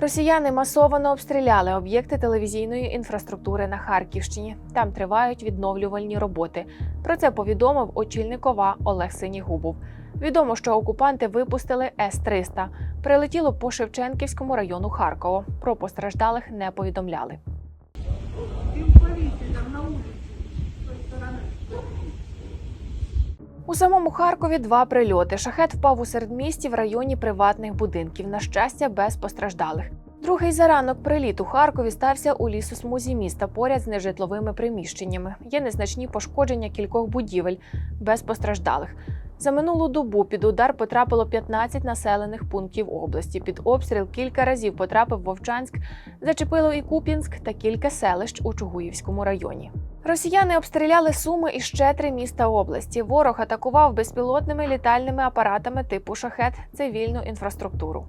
Росіяни масово обстріляли об'єкти телевізійної інфраструктури на Харківщині. Там тривають відновлювальні роботи. Про це повідомив очільник ОВА Олег Синігубов. Відомо, що окупанти випустили С-300. Прилетіло по Шевченківському району Харкова. Про постраждалих не повідомляли. У самому Харкові два прильоти. Шахет впав у середмісті в районі приватних будинків. На щастя, без постраждалих. Другий заранок приліт у Харкові стався у лісосмузі міста поряд з нежитловими приміщеннями. Є незначні пошкодження кількох будівель без постраждалих. За минулу добу під удар потрапило 15 населених пунктів області. Під обстріл кілька разів потрапив Вовчанськ, зачепило і Куп'янськ та кілька селищ у Чугуївському районі. Росіяни обстріляли Суми і ще три міста області. Ворог атакував безпілотними літальними апаратами типу шахет цивільну інфраструктуру.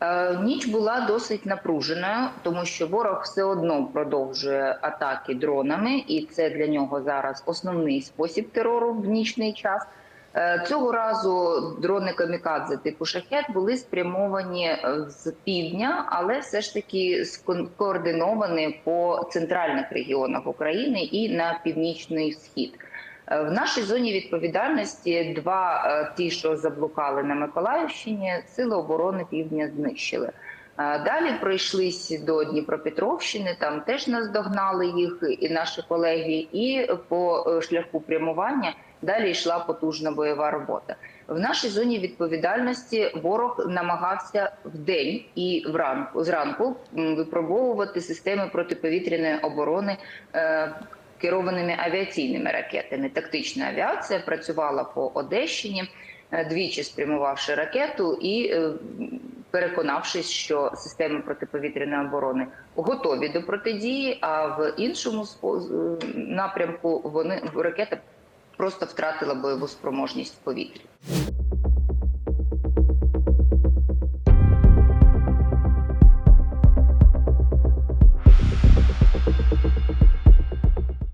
Е, Ніч була досить напруженою, тому що ворог все одно продовжує атаки дронами, і це для нього зараз основний спосіб терору в нічний час. Е, Цього разу дрони камікадзе типу шахет були спрямовані е, з півдня, але все ж таки скоординовані по центральних регіонах України і на північний схід. Е, В нашій зоні відповідальності два ті, що заблукали на Миколаївщині, сили оборони півдня знищили. Далі пройшлись до Дніпропетровщини, там теж наздогнали їх і наші колеги, і по е, шляху прямування далі йшла потужна бойова робота. В нашій зоні відповідальності ворог намагався вдень і вранку зранку випробовувати системи протиповітряної оборони е, керованими авіаційними ракетами. Тактична авіація працювала по Одещині, е, двічі спрямувавши ракету і переконавшись, що системи протиповітряної оборони готові до протидії. А в іншому напрямку вони ракета просто втратила бойову спроможність в повітрі.